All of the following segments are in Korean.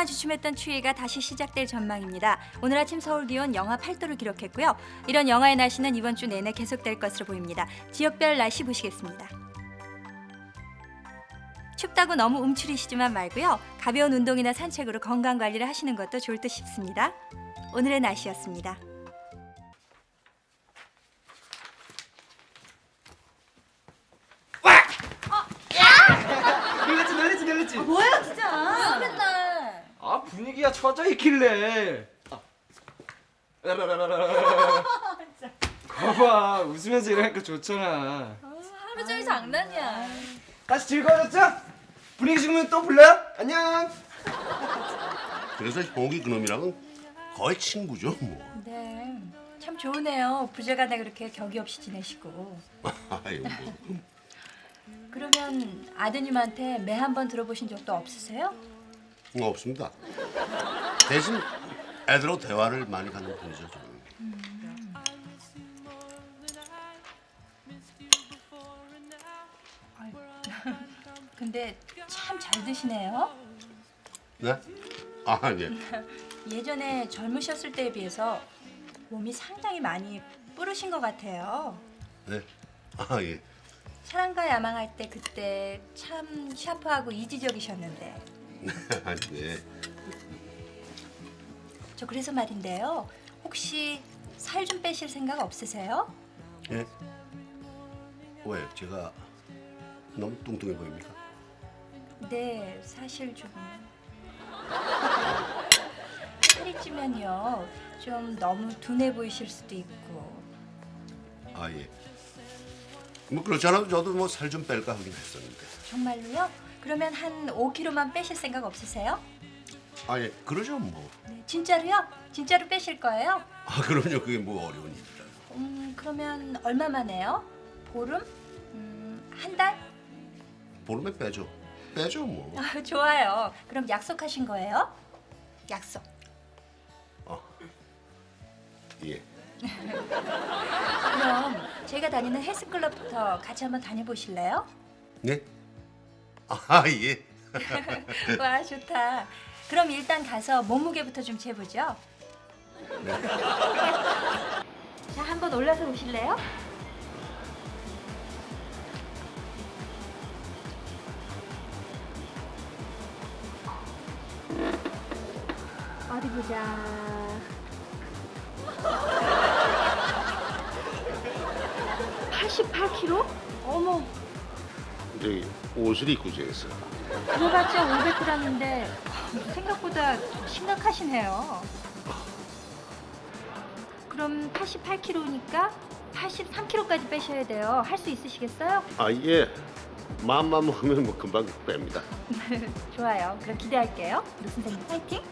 한동안 주춤했던 추위가 다시 시작될 전망입니다. 오늘 아침 서울 기온 영하 8도를 기록했고요. 이런 영하의 날씨는 이번 주 내내 계속될 것으로 보입니다. 지역별 날씨 보시겠습니다. 춥다고 너무 움츠리시지만 말고요. 가벼운 운동이나 산책으로 건강 관리를 하시는 것도 좋을 듯 싶습니다. 오늘의 날씨였습니다. 놀랬지 놀랬지 놀랬지 뭐야 진짜? 뭐야 맨날? 아 분위기가 처져 있길래 아. 거봐 웃으면서 일하니까 좋잖아 하루 종일 장난이야. 다시 즐거워졌죠? 분위기 좋으면 또 불러요? 안녕 그래서 형이 그놈이랑은 거의 친구죠 뭐. 네, 참 좋으네요. 부재간에 그렇게 격이 없이 지내시고. 아유 뭐. 그러면 아드님한테 매 한 번 들어보신 적도 없으세요? 뭐 없습니다. 대신 애들하고 대화를 많이 하는 편이죠 저는. 근데 참 잘 드시네요. 네? 아 예. 예전에 젊으셨을 때에 비해서 몸이 상당히 많이 뿌르신 것 같아요. 네. 아 예. 사랑과 야망할 때 그때 참 샤프하고 이지적이셨는데 아 네. 저 그래서 말인데요. 혹시 살 좀 빼실 생각 없으세요? 예. 왜 제가 너무 뚱뚱해 보입니까? 네, 사실 좀 살이 찌면요 좀 너무 둔해 보이실 수도 있고 아 예. 뭐 그렇지 않아도 저도 뭐 살 좀 뺄까 하긴 했었는데. 정말로요? 그러면 한 5kg만 빼실 생각 없으세요? 아 예. 그러죠 뭐. 네, 진짜로요? 진짜로 빼실 거예요? 아 그럼요. 그게 뭐 어려운 일이라고. 음, 그러면 얼마만 해요? 보름? 음, 한 달? 보름에 빼죠. 빼죠 뭐. 아, 좋아요. 그럼 약속하신 거예요? 약속. 예. 그럼 제가 다니는 헬스클럽부터 같이 한번 다녀보실래요? 네? 아 예. 와 좋다. 그럼 일단 가서 몸무게부터 좀 재보죠. 네. 자 한번 올라서 보실래요? 어디 보자. (88kg) 어머 저기 옷을 입고 지냈어. 그래봤자 500g인데 생각보다 심각하시네요. 그럼 88kg니까 83kg까지 빼셔야 돼요. 할 수 있으시겠어요? 아 예. 마음만 먹으면 뭐 금방 뺍니다. 좋아요. 그럼 기대할게요. 루 선생님 파이팅.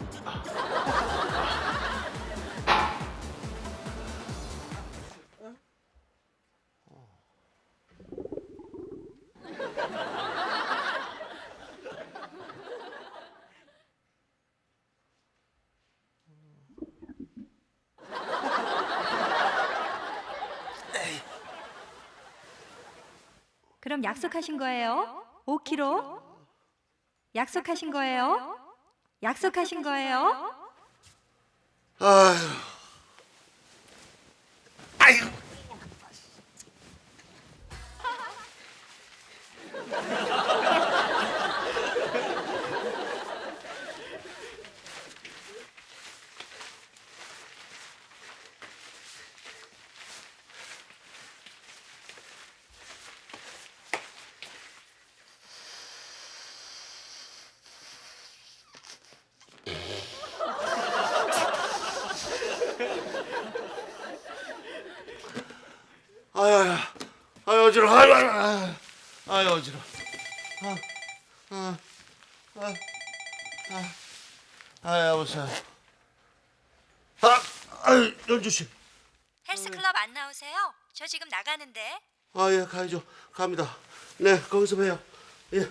그럼 약속하신 거예요? 5kg? 약속하신 거예요? 약속하신 거예요? 아휴. 아휴. 아유, 아유 어지러, 아유, 아유, 아유, 아유 어지러. 아, 아, 아, 아, 아, 여보세요. 아, 아유 연주 씨. 헬스클럽 안 나오세요? 저 지금 나가는데. 아, 예, 가야죠. 갑니다. 네, 거기서 봬요. 예.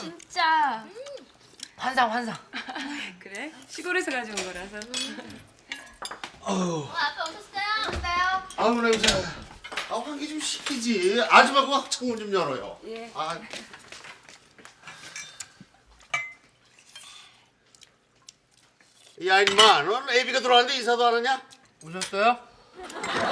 진짜. 환상 환상. 그래? 시골에서 가져온 거라서. 어, 아빠 오셨어요? 오셨어요? 아우 냄새. 아 환기 좀 시키지. 아줌마가 창문 좀 열어요. 예. 아. 야 인마, 넌 애비가 들어왔는데 인사도 안 하냐? 오셨어요?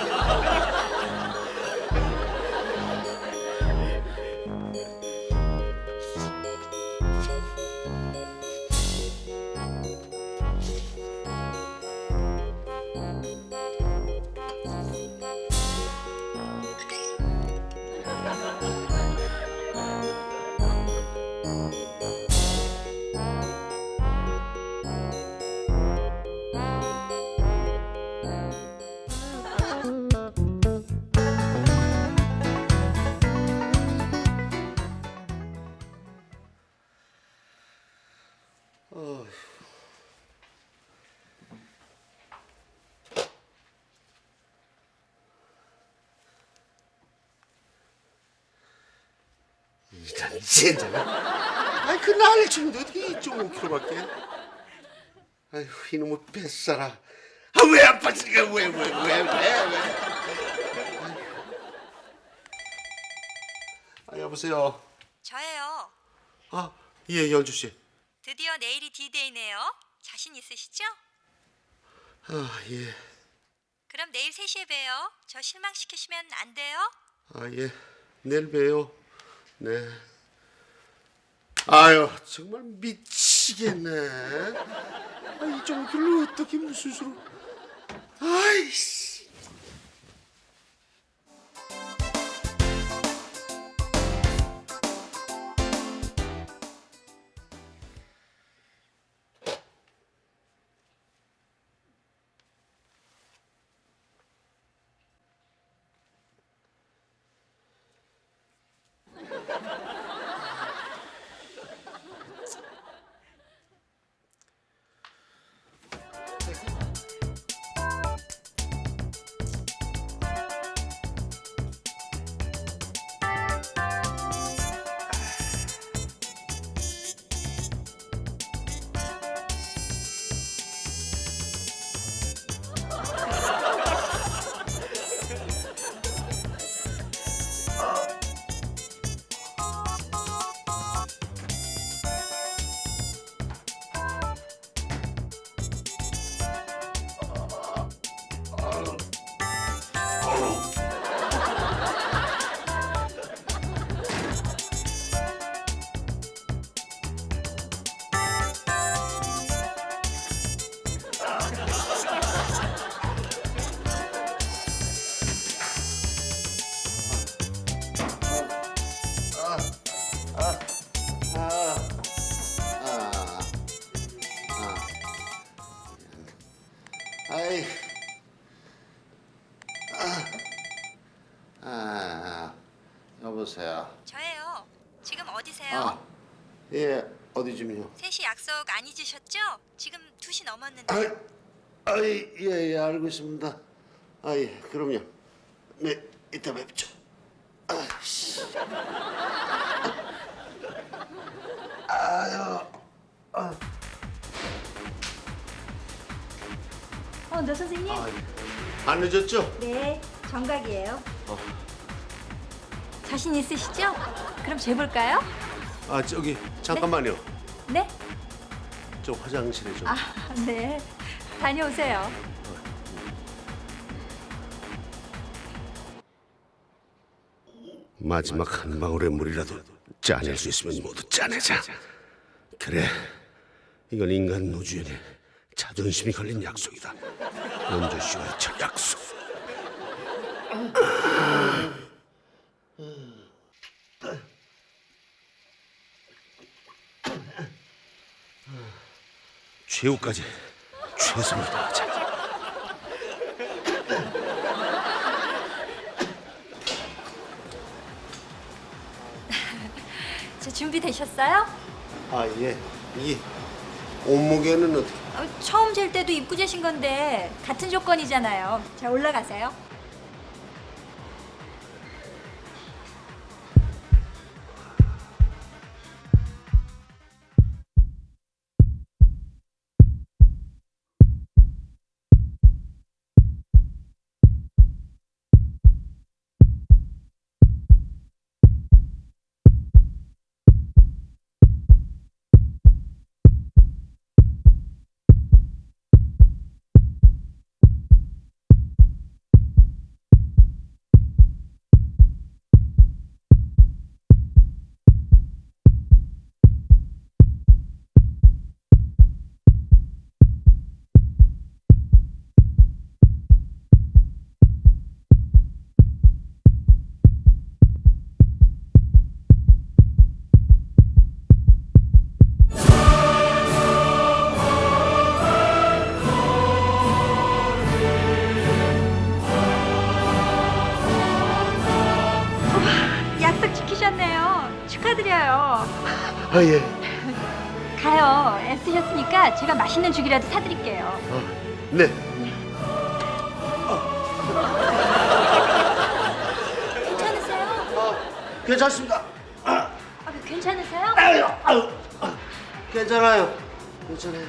진짜. 아이 그 난리 치는데 어떻게 2.5kg밖에? 아휴 이놈의 뱃살아. 아왜 안 빠지니까 왜 왜 왜 왜 왜? 아 여보세요. 저예요. 아예 연주 씨. 드디어 내일이 D-Day네요. 자신 있으시죠? 아 예. 그럼 내일 3시에 봬요. 저 실망시키시면 안 돼요? 아 예. 내일 봬요. 네. 아유 정말 미치겠네. 아, 이 정도로 어떻게 무슨 수로? 아이씨. 여보세요. 저예요. 지금 어디세요? 아, 예, 어디 좀요? 3시 약속 안 잊으셨죠? 지금 2시 넘었는데. 아이, 아이, 예, 예, 알고 있습니다. 아, 예, 그럼요. 네, 이따 뵙죠. 아이씨. 어, 너 선생님? 안 늦었죠? 네, 정각이에요. 자신 있으시죠? 그럼 재볼까요? 아, 저기, 잠깐만요. 네? 저 화장실에 좀. 아, 네. 다녀오세요. 마지막 한 방울의 물이라도 짜낼 수 있으면 모두 짜내자. 그래, 이건 인간 노주연의 자존심이 걸린 약속이다. 연주 씨와의 첫 약속. 최후까지 최선을 다하자. 자, 준비되셨어요? 아 예. 이 옷무게는 어떻게? 어, 처음 잴 때도 입고 재신 건데 같은 조건이잖아요. 자, 올라가세요. 아 예. 가요. 애쓰셨으니까 제가 맛있는 죽이라도 사드릴게요. 네. 괜찮으세요? 괜찮습니다. 아, 괜찮으세요? 아유, 아유, 괜찮아요. 괜찮아요.